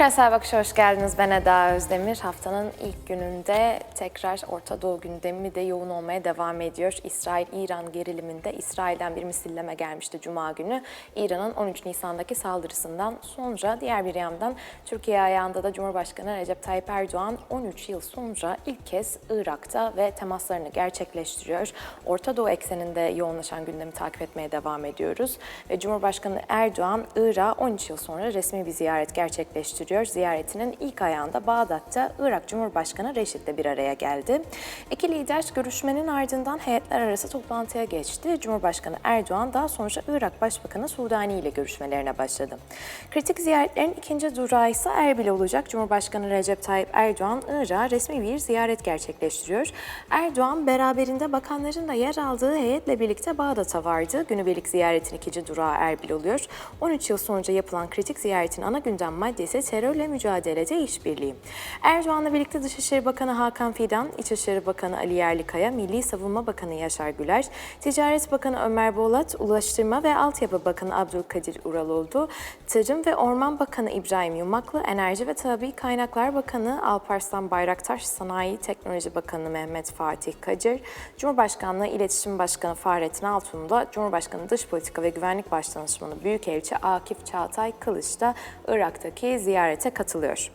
Küresel Bakış'a hoş geldiniz. Ben Eda Özdemir. Haftanın ilk gününde tekrar Orta Doğu gündemi de yoğun olmaya devam ediyor. İsrail-İran geriliminde İsrail'den bir misilleme gelmişti Cuma günü. İran'ın 13 Nisan'daki saldırısından sonra diğer bir yandan Türkiye ayağında da Cumhurbaşkanı Recep Tayyip Erdoğan 13 yıl sonra ilk kez Irak'ta ve temaslarını gerçekleştiriyor. Orta Doğu ekseninde yoğunlaşan gündemi takip etmeye devam ediyoruz. Ve Cumhurbaşkanı Erdoğan Irak'a 13 yıl sonra resmi bir ziyaret gerçekleştiriyor. Ziyaretinin ilk ayağında Bağdat'ta Irak Cumhurbaşkanı Reşit'le bir araya geldi. İki lider görüşmenin ardından heyetler arası toplantıya geçti. Cumhurbaşkanı Erdoğan daha sonra Irak Başbakanı Sudani ile görüşmelerine başladı. Kritik ziyaretlerin ikinci durağı ise Erbil olacak. Cumhurbaşkanı Recep Tayyip Erdoğan Irak'a resmi bir ziyaret gerçekleştiriyor. Erdoğan beraberinde bakanların da yer aldığı heyetle birlikte Bağdat'a vardı. Günübirlik ziyaretin ikinci durağı Erbil oluyor. 13 yıl sonra yapılan kritik ziyaretin ana gündem maddesi terörle mücadelede işbirliği. Erdoğan'la birlikte Dışişleri Bakanı Hakan Fidan, İçişleri Bakanı Ali Yerlikaya, Milli Savunma Bakanı Yaşar Güler, Ticaret Bakanı Ömer Bolat, Ulaştırma ve Altyapı Bakanı Abdülkadir Uraloğlu, Tarım ve Orman Bakanı İbrahim Yumaklı, Enerji ve Tabi Kaynaklar Bakanı Alparslan Bayraktar, Sanayi Teknoloji Bakanı Mehmet Fatih Kacır, Cumhurbaşkanlığı İletişim Başkanı Fahrettin Altun'da, Cumhurbaşkanı Dış Politika ve Güvenlik Başdanışmanı Büyükelçi Akif Çağatay Kılıç da Irak'taki ziyarete katılıyor.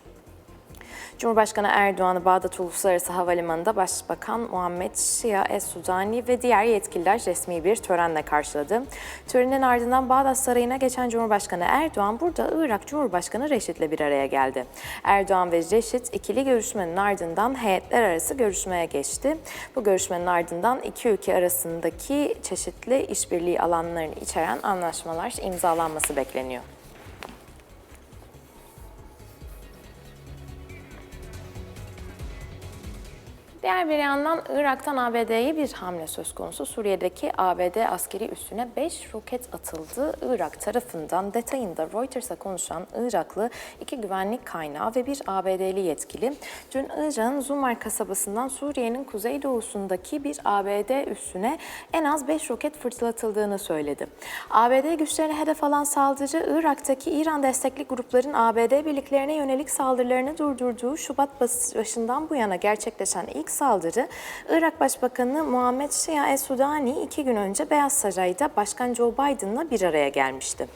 Cumhurbaşkanı Erdoğan'ı Bağdat Uluslararası Havalimanı'nda Başbakan Muhammed Şia Es-Sudani ve diğer yetkililer resmi bir törenle karşıladı. Törenin ardından Bağdat Sarayı'na geçen Cumhurbaşkanı Erdoğan burada Irak Cumhurbaşkanı Reşit'le bir araya geldi. Erdoğan ve Reşit ikili görüşmenin ardından heyetler arası görüşmeye geçti. Bu görüşmenin ardından iki ülke arasındaki çeşitli işbirliği alanlarını içeren anlaşmalar imzalanması bekleniyor. Diğer bir yandan Irak'tan ABD'ye bir hamle söz konusu. Suriye'deki ABD askeri üssüne 5 roket atıldı. Irak tarafından detayında Reuters'a konuşan Iraklı iki güvenlik kaynağı ve bir ABD'li yetkili dün Irak'ın Zumar kasabasından Suriye'nin kuzeydoğusundaki bir ABD üssüne en az 5 roket fırlatıldığını söyledi. ABD güçlerine hedef alan saldırı Irak'taki İran destekli grupların ABD birliklerine yönelik saldırılarını durdurduğu Şubat başından bu yana gerçekleşen ilk saldırı Irak Başbakanı Muhammed Şia Es-Sudani iki gün önce Beyaz Saray'da Başkan Joe Biden'la bir araya gelmişti.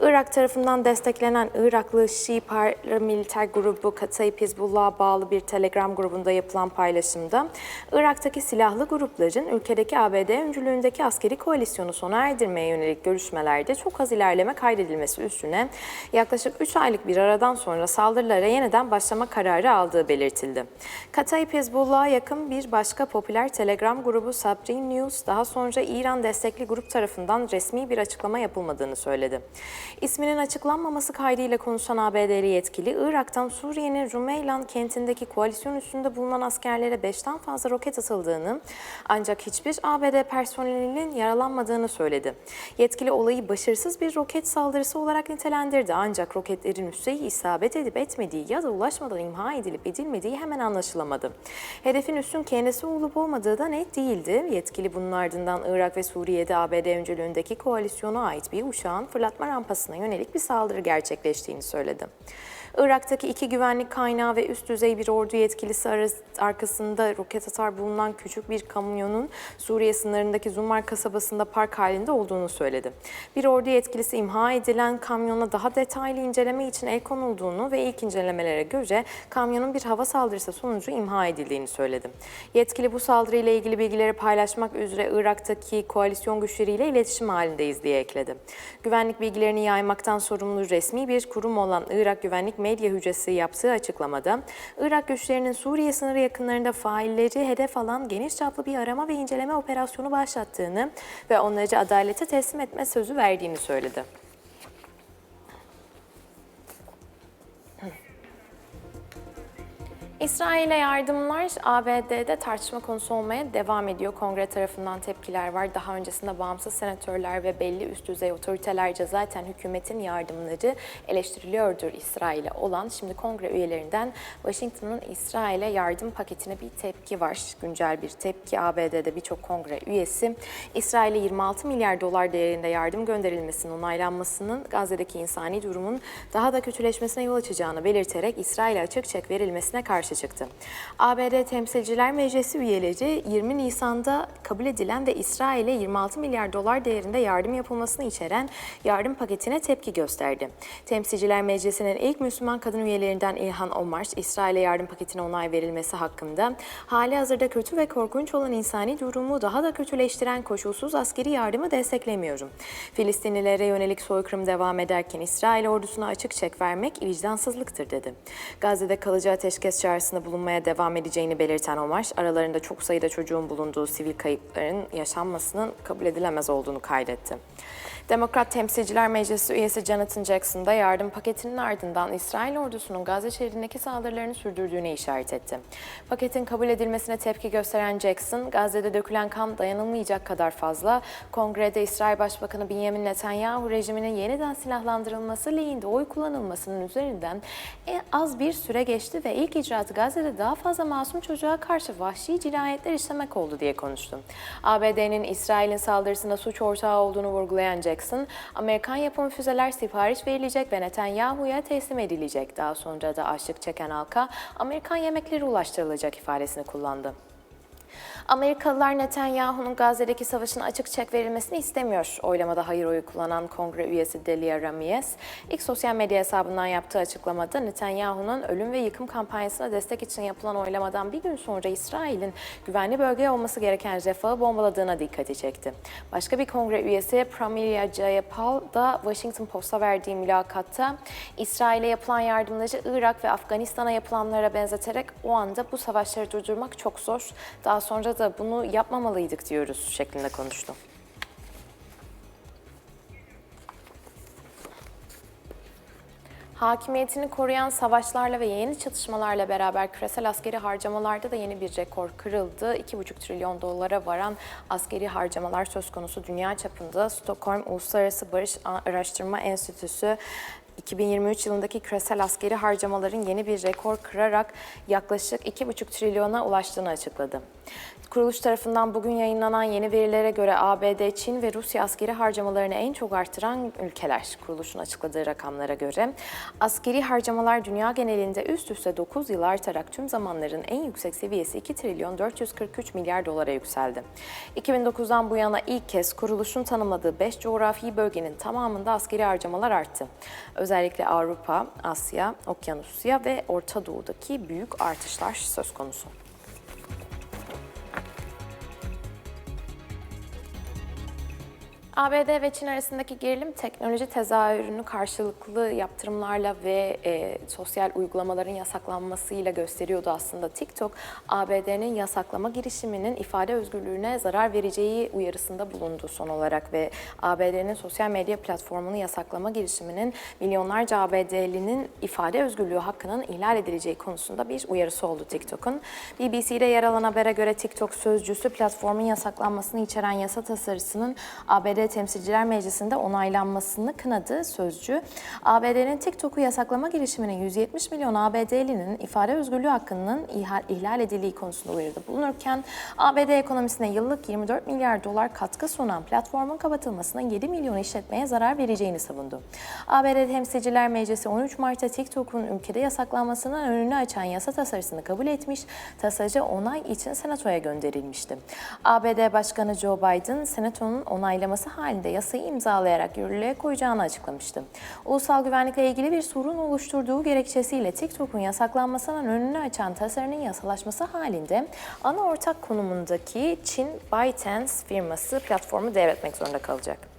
Irak tarafından desteklenen Iraklı Şii paramiliter grubu Katayip Hizbullah'a bağlı bir Telegram grubunda yapılan paylaşımda Irak'taki silahlı grupların ülkedeki ABD öncülüğündeki askeri koalisyonu sona erdirmeye yönelik görüşmelerde çok az ilerleme kaydedilmesi üstüne yaklaşık 3 aylık bir aradan sonra saldırılara yeniden başlama kararı aldığı belirtildi. Katayip Hizbullah'a bir başka popüler Telegram grubu Sabrin News daha sonra İran destekli grup tarafından resmi bir açıklama yapılmadığını söyledi. İsminin açıklanmaması kaydıyla konuşan ABD'li yetkili Irak'tan Suriye'nin Rumeylan kentindeki koalisyon üstünde bulunan askerlere 5'ten fazla roket atıldığını ancak hiçbir ABD personelinin yaralanmadığını söyledi. Yetkili olayı başarısız bir roket saldırısı olarak nitelendirdi ancak roketlerin üsteyi isabet edip etmediği ya da ulaşmadan imha edilip edilmediği hemen anlaşılamadı. Hedefin üssün kendisi olup olmadığı da net değildi. Yetkili bunun ardından Irak ve Suriye'de ABD öncülüğündeki koalisyona ait bir uçağın fırlatma rampasına yönelik bir saldırı gerçekleştiğini söyledi. Irak'taki iki güvenlik kaynağı ve üst düzey bir ordu yetkilisi arkasında roket atar bulunan küçük bir kamyonun Suriye sınırındaki Zumar kasabasında park halinde olduğunu söyledi. Bir ordu yetkilisi imha edilen kamyona daha detaylı inceleme için el konulduğunu ve ilk incelemelere göre kamyonun bir hava saldırısı sonucu imha edildiğini söyledi. Yetkili bu saldırıyla ilgili bilgileri paylaşmak üzere Irak'taki koalisyon güçleriyle iletişim halindeyiz diye ekledi. Güvenlik bilgilerini yaymaktan sorumlu resmi bir kurum olan Irak Güvenlik Medya Hücresi yaptığı açıklamada, Irak güçlerinin Suriye sınırı yakınlarında failleri hedef alan geniş çaplı bir arama ve inceleme operasyonu başlattığını ve onları adalete teslim etme sözü verdiğini söyledi. İsrail'e yardımlar ABD'de tartışma konusu olmaya devam ediyor. Kongre tarafından tepkiler var. Daha öncesinde bağımsız senatörler ve belli üst düzey otoritelerce zaten hükümetin yardımları eleştiriliyordur İsrail'e olan. Şimdi kongre üyelerinden Washington'ın İsrail'e yardım paketine bir tepki var. Güncel bir tepki. ABD'de birçok kongre üyesi İsrail'e 26 milyar dolar değerinde yardım gönderilmesinin onaylanmasının Gazze'deki insani durumun daha da kötüleşmesine yol açacağını belirterek İsrail'e açık çek verilmesine karşı çıktı. ABD Temsilciler Meclisi üyeleri 20 Nisan'da kabul edilen ve İsrail'e 26 milyar dolar değerinde yardım yapılmasını içeren yardım paketine tepki gösterdi. Temsilciler Meclisi'nin ilk Müslüman kadın üyelerinden İlhan Omar, İsrail'e yardım paketine onay verilmesi hakkında hali hazırda kötü ve korkunç olan insani durumu daha da kötüleştiren koşulsuz askeri yardımı desteklemiyorum. Filistinlilere yönelik soykırım devam ederken İsrail ordusuna açık çek vermek vicdansızlıktır dedi. Gazze'de kalıcı ateşkes çağrısında bulunmaya devam edeceğini belirten Omar, aralarında çok sayıda çocuğun bulunduğu sivil kayıpların yaşanmasının kabul edilemez olduğunu kaydetti. Demokrat Temsilciler Meclisi üyesi Jonathan Jackson da yardım paketinin ardından İsrail ordusunun Gazze şehrindeki saldırılarını sürdürdüğüne işaret etti. Paketin kabul edilmesine tepki gösteren Jackson, Gazze'de dökülen kan dayanılmayacak kadar fazla, kongrede İsrail Başbakanı Benjamin Netanyahu rejiminin yeniden silahlandırılması lehinde oy kullanılmasının üzerinden en az bir süre geçti ve ilk icraatı Gazze'de daha fazla masum çocuğa karşı vahşi cinayetler işlemek oldu diye konuştu. ABD'nin İsrail'in saldırısında suç ortağı olduğunu vurgulayan Jackson, Amerikan yapımı füzeler sipariş verilecek ve Netanyahu'ya teslim edilecek. Daha sonra da açlık çeken halka Amerikan yemekleri ulaştırılacak ifadesini kullandı. Amerikalılar Netanyahu'nun Gazze'deki savaşın açık çek verilmesini istemiyor. Oylamada hayır oyu kullanan kongre üyesi Delia Ramirez, ilk sosyal medya hesabından yaptığı açıklamada Netanyahu'nun ölüm ve yıkım kampanyasına destek için yapılan oylamadan bir gün sonra İsrail'in güvenli bölge olması gereken refahı bombaladığına dikkati çekti. Başka bir kongre üyesi Pramila Jayapal da Washington Post'a verdiği mülakatta İsrail'e yapılan yardımları Irak ve Afganistan'a yapılanlara benzeterek o anda bu savaşları durdurmak çok zor. Daha sonra da bunu yapmamalıydık diyoruz şeklinde konuştu. Hakimiyetini koruyan savaşlarla ve yeni çatışmalarla beraber küresel askeri harcamalarda da yeni bir rekor kırıldı. 2,5 trilyon dolara varan askeri harcamalar söz konusu dünya çapında. Stockholm Uluslararası Barış Araştırma Enstitüsü 2023 yılındaki küresel askeri harcamaların yeni bir rekor kırarak yaklaşık 2,5 trilyona ulaştığını açıkladı. Kuruluş tarafından bugün yayınlanan yeni verilere göre ABD, Çin ve Rusya askeri harcamalarını en çok artıran ülkeler. Kuruluşun açıkladığı rakamlara göre askeri harcamalar dünya genelinde üst üste 9 yıl artarak tüm zamanların en yüksek seviyesi 2 trilyon 443 milyar dolara yükseldi. 2009'dan bu yana ilk kez kuruluşun tanımladığı 5 coğrafi bölgenin tamamında askeri harcamalar arttı. Özellikle Avrupa, Asya, Okyanusya ve Orta Doğu'daki büyük artışlar söz konusu. ABD ve Çin arasındaki gerilim teknoloji tezahürünü karşılıklı yaptırımlarla ve e, sosyal uygulamaların yasaklanmasıyla gösteriyordu aslında. TikTok, ABD'nin yasaklama girişiminin ifade özgürlüğüne zarar vereceği uyarısında bulundu son olarak ve ABD'nin sosyal medya platformunu yasaklama girişiminin milyonlarca ABD'linin ifade özgürlüğü hakkının ihlal edileceği konusunda bir uyarısı oldu TikTok'un. BBC'de yer alan habere göre TikTok sözcüsü platformun yasaklanmasını içeren yasa tasarısının ABD Temsilciler Meclisi'nde onaylanmasını kınadı sözcü. ABD'nin TikTok'u yasaklama girişiminin 170 milyon ABD'linin ifade özgürlüğü hakkının ihlal edildiği konusunda uyarıda bulunurken ABD ekonomisine yıllık 24 milyar dolar katkı sunan platformun kapatılmasının 7 milyon işletmeye zarar vereceğini savundu. ABD Temsilciler Meclisi 13 Mart'ta TikTok'un ülkede yasaklanmasının önünü açan yasa tasarısını kabul etmiş, tasarıcı onay için Senato'ya gönderilmişti. ABD Başkanı Joe Biden, Senato'nun onaylaması halinde yasayı imzalayarak yürürlüğe koyacağını açıklamıştı. Ulusal güvenlikle ilgili bir sorun oluşturduğu gerekçesiyle TikTok'un yasaklanmasının önünü açan tasarının yasalaşması halinde ana ortak konumundaki Çin ByteDance firması platformu devretmek zorunda kalacak.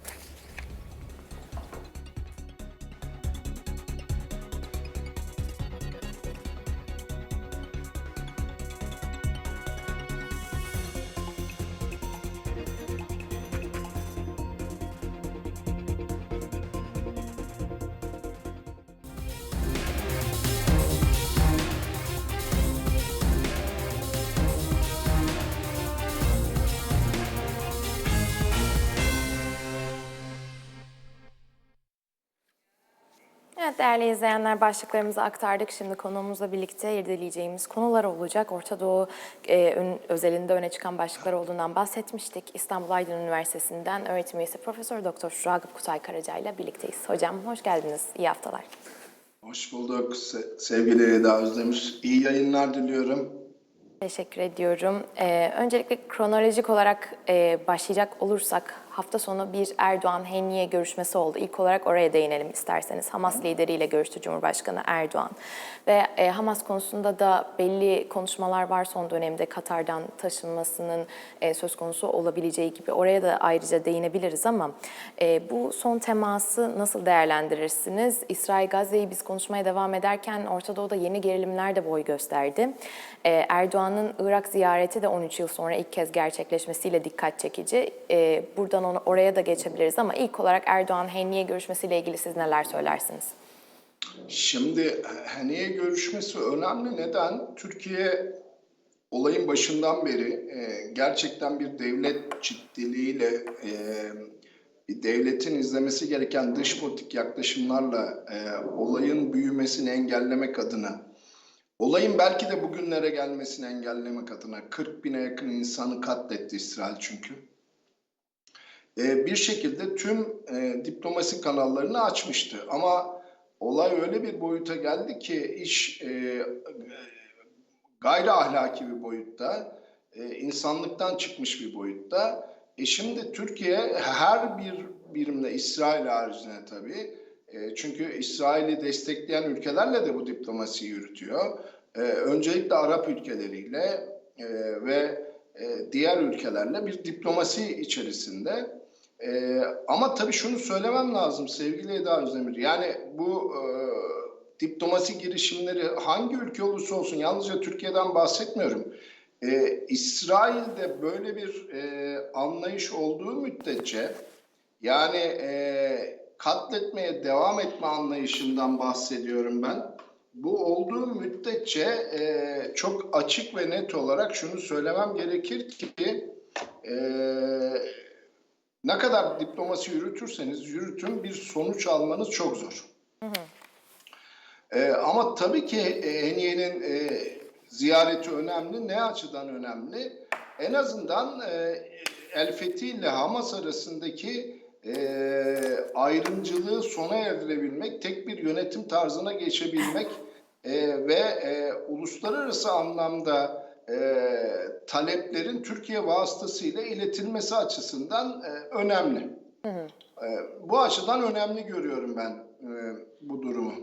Evet değerli izleyenler başlıklarımızı aktardık. Şimdi konuğumuzla birlikte irdeleyeceğimiz konular olacak. Orta Doğu e, ön- özelinde öne çıkan başlıklar olduğundan bahsetmiştik. İstanbul Aydın Üniversitesi'nden öğretim üyesi Profesör Doktor Ragıp Kutay Karaca ile birlikteyiz. Hocam hoş geldiniz. İyi haftalar. Hoş bulduk Se- sevgili Eda Özdemir. İyi yayınlar diliyorum. Teşekkür ediyorum. Ee, öncelikle kronolojik olarak e, başlayacak olursak hafta sonu bir Erdoğan-Henniye görüşmesi oldu. İlk olarak oraya değinelim isterseniz. Hamas lideriyle görüştü Cumhurbaşkanı Erdoğan. Ve e, Hamas konusunda da belli konuşmalar var son dönemde Katar'dan taşınmasının e, söz konusu olabileceği gibi. Oraya da ayrıca değinebiliriz ama e, bu son teması nasıl değerlendirirsiniz? İsrail Gazze'yi biz konuşmaya devam ederken Orta Doğu'da yeni gerilimler de boy gösterdi. E, Erdoğan'ın Irak ziyareti de 13 yıl sonra ilk kez gerçekleşmesiyle dikkat çekici. E, buradan onu, oraya da geçebiliriz ama ilk olarak Erdoğan-Henniye görüşmesiyle ilgili siz neler söylersiniz? Şimdi Haniye görüşmesi önemli. Neden? Türkiye olayın başından beri e, gerçekten bir devlet ciddiliğiyle e, bir devletin izlemesi gereken dış politik yaklaşımlarla e, olayın büyümesini engellemek adına olayın belki de bugünlere gelmesini engellemek adına 40 bine yakın insanı katletti İsrail çünkü. E, bir şekilde tüm e, diplomasi kanallarını açmıştı. Ama olay öyle bir boyuta geldi ki iş e, gayri ahlaki bir boyutta, e, insanlıktan çıkmış bir boyutta. E şimdi Türkiye her bir birimle İsrail haricinde tabii, e, çünkü İsrail'i destekleyen ülkelerle de bu diplomasiyi yürütüyor. E, öncelikle Arap ülkeleriyle e, ve e, diğer ülkelerle bir diplomasi içerisinde. E, ama tabii şunu söylemem lazım sevgili Eda Özdemir. Yani bu e, diplomasi girişimleri hangi ülke olursa olsun yalnızca Türkiye'den bahsetmiyorum. E, İsrail'de böyle bir e, anlayış olduğu müddetçe yani e, katletmeye devam etme anlayışından bahsediyorum ben. Bu olduğu müddetçe e, çok açık ve net olarak şunu söylemem gerekir ki e, ne kadar diplomasi yürütürseniz yürütün bir sonuç almanız çok zor. E, ama tabii ki Heniye'nin e, ziyareti önemli. Ne açıdan önemli? En azından e, El Fethi ile Hamas arasındaki e, ayrımcılığı sona erdirebilmek, tek bir yönetim tarzına geçebilmek e, ve e, uluslararası anlamda e, taleplerin Türkiye vasıtasıyla iletilmesi açısından e, önemli. E, bu açıdan önemli görüyorum ben e, bu durumu.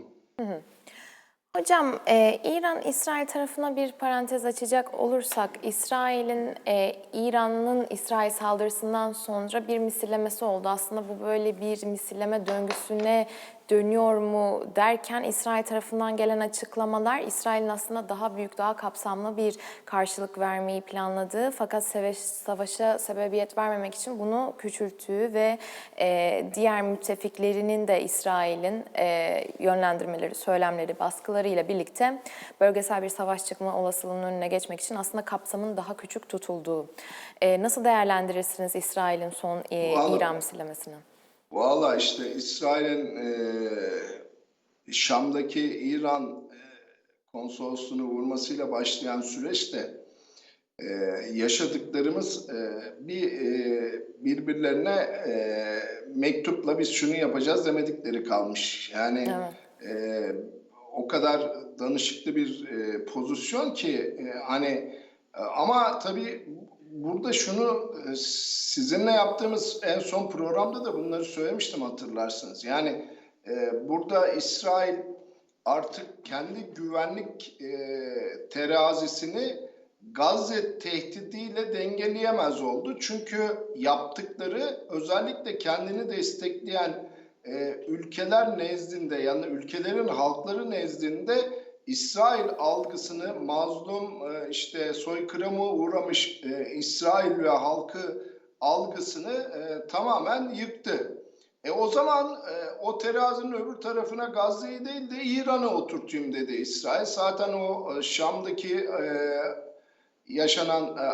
Hocam, e, İran-İsrail tarafına bir parantez açacak olursak, İsrail'in, e, İran'ın İsrail saldırısından sonra bir misillemesi oldu. Aslında bu böyle bir misilleme döngüsüne dönüyor mu derken İsrail tarafından gelen açıklamalar İsrail'in aslında daha büyük, daha kapsamlı bir karşılık vermeyi planladığı fakat savaş, savaşa sebebiyet vermemek için bunu küçülttüğü ve e, diğer müttefiklerinin de İsrail'in e, yönlendirmeleri, söylemleri, baskılarıyla birlikte bölgesel bir savaş çıkma olasılığının önüne geçmek için aslında kapsamın daha küçük tutulduğu. E, nasıl değerlendirirsiniz İsrail'in son e, İran misillemesini? Valla işte İsrail'in e, Şam'daki İran e, konsolosluğunu vurmasıyla başlayan süreçte e, yaşadıklarımız e, bir e, birbirlerine e, mektupla biz şunu yapacağız demedikleri kalmış. Yani e, o kadar danışıklı bir e, pozisyon ki e, hani e, ama tabii burada şunu e, sizinle yaptığımız en son programda da bunları söylemiştim hatırlarsınız. Yani e, burada İsrail artık kendi güvenlik e, terazisini Gazze tehdidiyle dengeleyemez oldu. Çünkü yaptıkları özellikle kendini destekleyen e, ülkeler nezdinde yani ülkelerin halkları nezdinde İsrail algısını mazlum e, işte soykırıma uğramış e, İsrail ve halkı algısını e, tamamen yıktı. E o zaman e, o terazinin öbür tarafına Gazze'yi değil de İran'ı oturtayım dedi İsrail. Zaten o Şam'daki e, yaşanan e,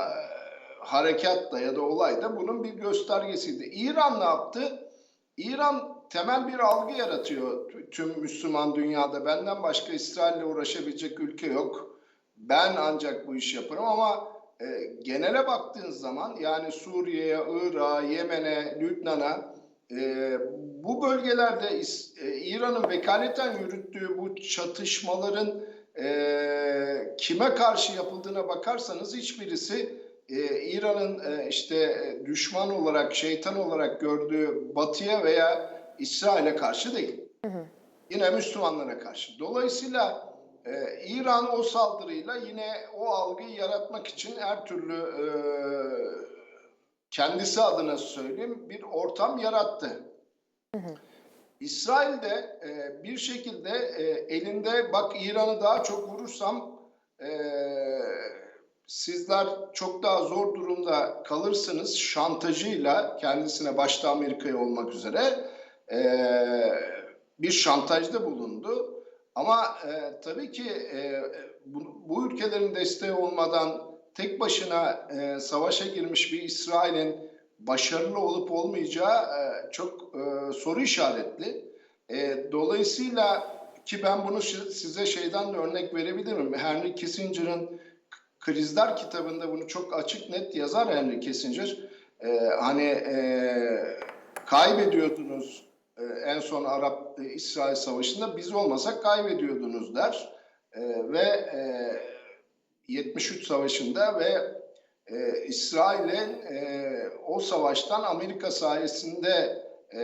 harekatla ya da olay da bunun bir göstergesiydi. İran ne yaptı? İran temel bir algı yaratıyor tüm Müslüman dünyada. Benden başka İsrail'le uğraşabilecek ülke yok. Ben ancak bu işi yaparım ama e, genele baktığınız zaman yani Suriye'ye, Irak'a, Yemen'e, Lübnan'a e, bu bölgelerde e, İran'ın vekaleten yürüttüğü bu çatışmaların e, kime karşı yapıldığına bakarsanız hiçbirisi e, İran'ın e, işte e, düşman olarak, şeytan olarak gördüğü Batı'ya veya İsrail'e karşı değil. Yine Müslümanlara karşı. Dolayısıyla e, İran o saldırıyla yine o algıyı yaratmak için her türlü e, kendisi adına söyleyeyim bir ortam yarattı. İsrail de e, bir şekilde e, elinde bak İran'ı daha çok vurursam e, sizler çok daha zor durumda kalırsınız şantajıyla kendisine başta Amerika'ya olmak üzere e, bir şantajda bulundu. Ama e, tabii ki e, bu, bu ülkelerin desteği olmadan tek başına e, savaşa girmiş bir İsrail'in başarılı olup olmayacağı e, çok e, soru işaretli. E, dolayısıyla ki ben bunu size şeyden de örnek verebilirim. Henry Kissinger'ın Krizler kitabında bunu çok açık net yazar Henry Kissinger. E, hani e, kaybediyordunuz e, en son Arap-İsrail savaşında biz olmasak kaybediyordunuz der. E, ve e, 73 savaşında ve e, İsrail'in e, o savaştan Amerika sayesinde e,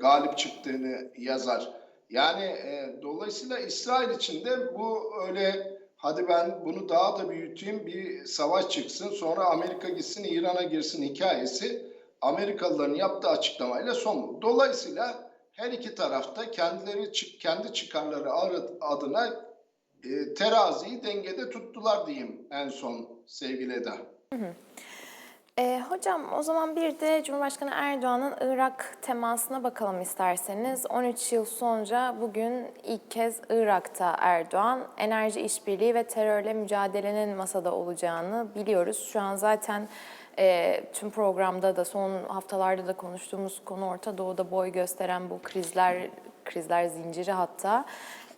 galip çıktığını yazar. Yani e, dolayısıyla İsrail için de bu öyle hadi ben bunu daha da büyüteyim bir savaş çıksın sonra Amerika gitsin İran'a girsin hikayesi Amerikalıların yaptığı açıklamayla son buldu. Dolayısıyla her iki tarafta kendileri kendi çıkarları ar- adına e, teraziyi dengede tuttular diyeyim en son sevgili Eda. Ee, hocam o zaman bir de Cumhurbaşkanı Erdoğan'ın Irak temasına bakalım isterseniz. 13 yıl sonra bugün ilk kez Irak'ta Erdoğan enerji işbirliği ve terörle mücadelenin masada olacağını biliyoruz. Şu an zaten e, tüm programda da son haftalarda da konuştuğumuz konu Orta Doğu'da boy gösteren bu krizler, krizler zinciri hatta.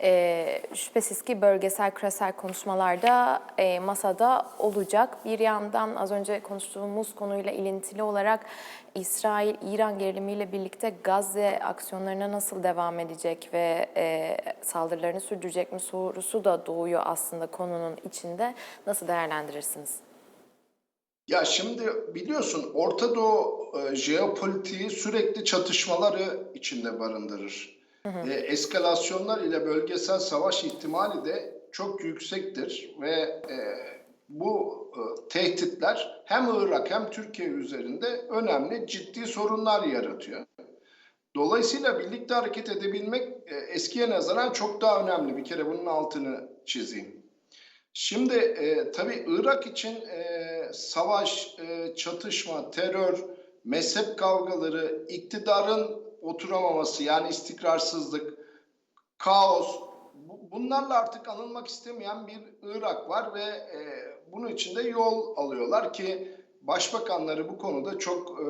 E, şüphesiz ki bölgesel, küresel konuşmalarda e, masada olacak. Bir yandan az önce konuştuğumuz konuyla ilintili olarak İsrail-İran gerilimiyle birlikte Gazze aksiyonlarına nasıl devam edecek ve e, saldırılarını sürdürecek mi sorusu da doğuyor aslında konunun içinde. Nasıl değerlendirirsiniz? Ya şimdi biliyorsun Orta Doğu e, jeopolitiği sürekli çatışmaları içinde barındırır. E, eskalasyonlar ile bölgesel savaş ihtimali de çok yüksektir ve e, bu e, tehditler hem Irak hem Türkiye üzerinde önemli ciddi sorunlar yaratıyor. Dolayısıyla birlikte hareket edebilmek e, eskiye nazaran çok daha önemli. Bir kere bunun altını çizeyim. Şimdi e, tabii Irak için e, savaş, e, çatışma, terör, mezhep kavgaları, iktidarın oturamaması yani istikrarsızlık, kaos bu- bunlarla artık anılmak istemeyen bir Irak var ve e, bunun için de yol alıyorlar ki başbakanları bu konuda çok e,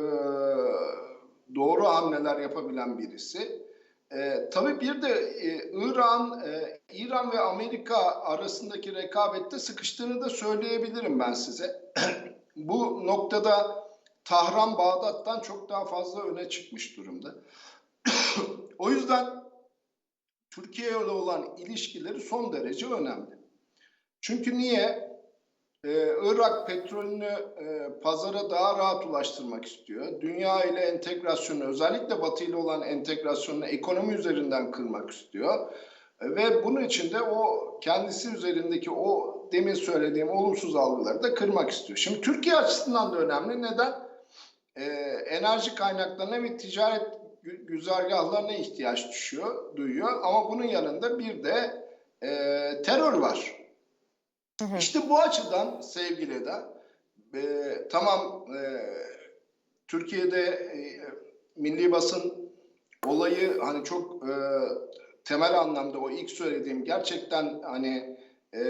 doğru hamleler yapabilen birisi. E, tabii bir de e, İran, e, İran ve Amerika arasındaki rekabette sıkıştığını da söyleyebilirim ben size. Bu noktada Tahran Bağdat'tan çok daha fazla öne çıkmış durumda. o yüzden Türkiye ile olan ilişkileri son derece önemli. Çünkü niye? Ee, Irak petrolünü e, pazara daha rahat ulaştırmak istiyor. Dünya ile entegrasyonu, özellikle Batı ile olan entegrasyonunu ekonomi üzerinden kırmak istiyor. E, ve bunun için de o kendisi üzerindeki o demin söylediğim olumsuz algıları da kırmak istiyor. Şimdi Türkiye açısından da önemli. Neden? Ee, enerji kaynaklarına ve ticaret gü- güzergahlarına ihtiyaç düşüyor, duyuyor. Ama bunun yanında bir de e, terör var. İşte bu açıdan sevgili Eda, e, tamam e, Türkiye'de e, milli basın olayı hani çok e, temel anlamda o ilk söylediğim gerçekten hani e,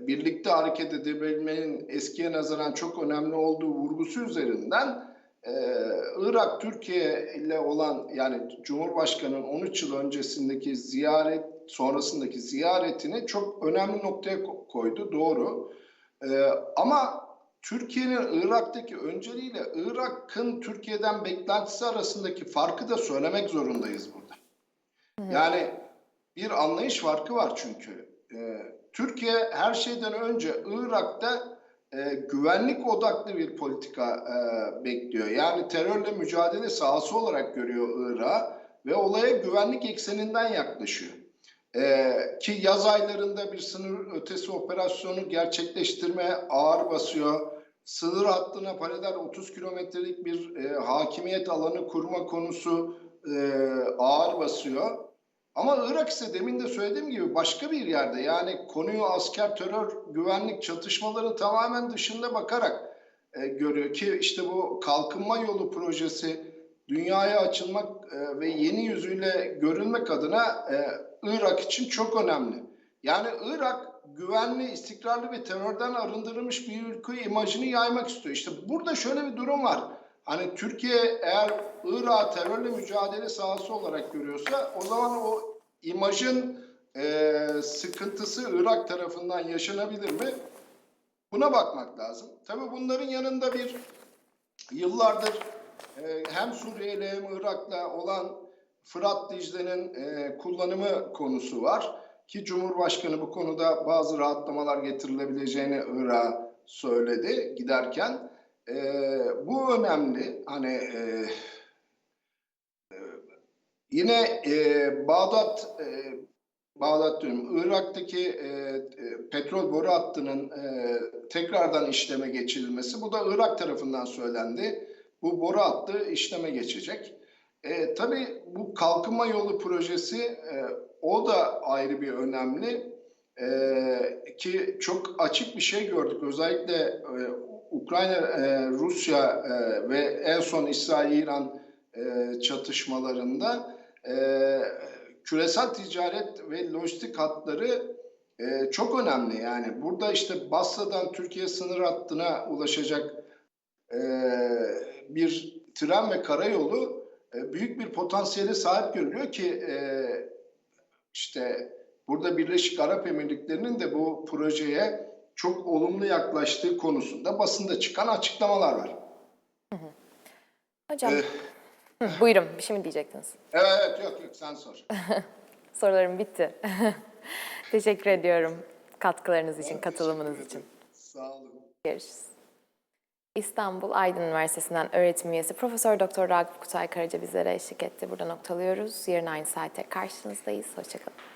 birlikte hareket edebilmenin eskiye nazaran çok önemli olduğu vurgusu üzerinden Ee, Irak Türkiye ile olan yani Cumhurbaşkanı'nın 13 yıl öncesindeki ziyaret sonrasındaki ziyaretini çok önemli noktaya ko- koydu doğru. Ee, ama Türkiye'nin Irak'taki önceliğiyle Irak'ın Türkiye'den beklentisi arasındaki farkı da söylemek zorundayız burada. Yani bir anlayış farkı var çünkü. Ee, Türkiye her şeyden önce Irak'ta e, güvenlik odaklı bir politika e, bekliyor. Yani terörle mücadele sahası olarak görüyor Irak'ı ve olaya güvenlik ekseninden yaklaşıyor. E, ki yaz aylarında bir sınır ötesi operasyonu gerçekleştirmeye ağır basıyor. Sınır hattına paralel 30 kilometrelik bir e, hakimiyet alanı kurma konusu e, ağır basıyor. Ama Irak ise demin de söylediğim gibi başka bir yerde. Yani konuyu asker, terör, güvenlik çatışmaların tamamen dışında bakarak e, görüyor ki işte bu kalkınma yolu projesi dünyaya açılmak e, ve yeni yüzüyle görülmek adına e, Irak için çok önemli. Yani Irak güvenli, istikrarlı ve terörden arındırılmış bir ülke imajını yaymak istiyor. İşte burada şöyle bir durum var. Hani Türkiye eğer Irak'ı terörle mücadele sahası olarak görüyorsa o zaman o imajın e, sıkıntısı Irak tarafından yaşanabilir mi? Buna bakmak lazım. Tabii bunların yanında bir yıllardır e, hem Suriye ile hem Irak'la olan Fırat Dicle'nin e, kullanımı konusu var. Ki Cumhurbaşkanı bu konuda bazı rahatlamalar getirilebileceğini Irak'a söyledi giderken. E, bu önemli. Hani e, e, yine e, Bağdat e, Bağdat diyorum. Irak'taki e, e, petrol boru hattının e, tekrardan işleme geçirilmesi. Bu da Irak tarafından söylendi. Bu boru hattı işleme geçecek. E, tabii bu kalkınma yolu projesi e, o da ayrı bir önemli. E, ki çok açık bir şey gördük. Özellikle e, Ukrayna, e, Rusya e, ve en son İsrail-İran e, çatışmalarında e, küresel ticaret ve lojistik hatları e, çok önemli. Yani burada işte Basra'dan Türkiye sınır hattına ulaşacak e, bir tren ve karayolu büyük bir potansiyele sahip görülüyor ki e, işte burada Birleşik Arap Emirlikleri'nin de bu projeye çok olumlu yaklaştığı konusunda basında çıkan açıklamalar var. Hocam. Hı, buyurun bir şey mi diyecektiniz? Evet yok yok sen sor. Sorularım bitti. Teşekkür ediyorum katkılarınız için, Ben katılımınız için. Sağ olun. Görüşürüz. İstanbul Aydın Üniversitesi'nden öğretim üyesi Profesör Doktor Ragıp Kutay Karaca bizlere eşlik etti. Burada noktalıyoruz. Yarın aynı saatte karşınızdayız. Hoşçakalın.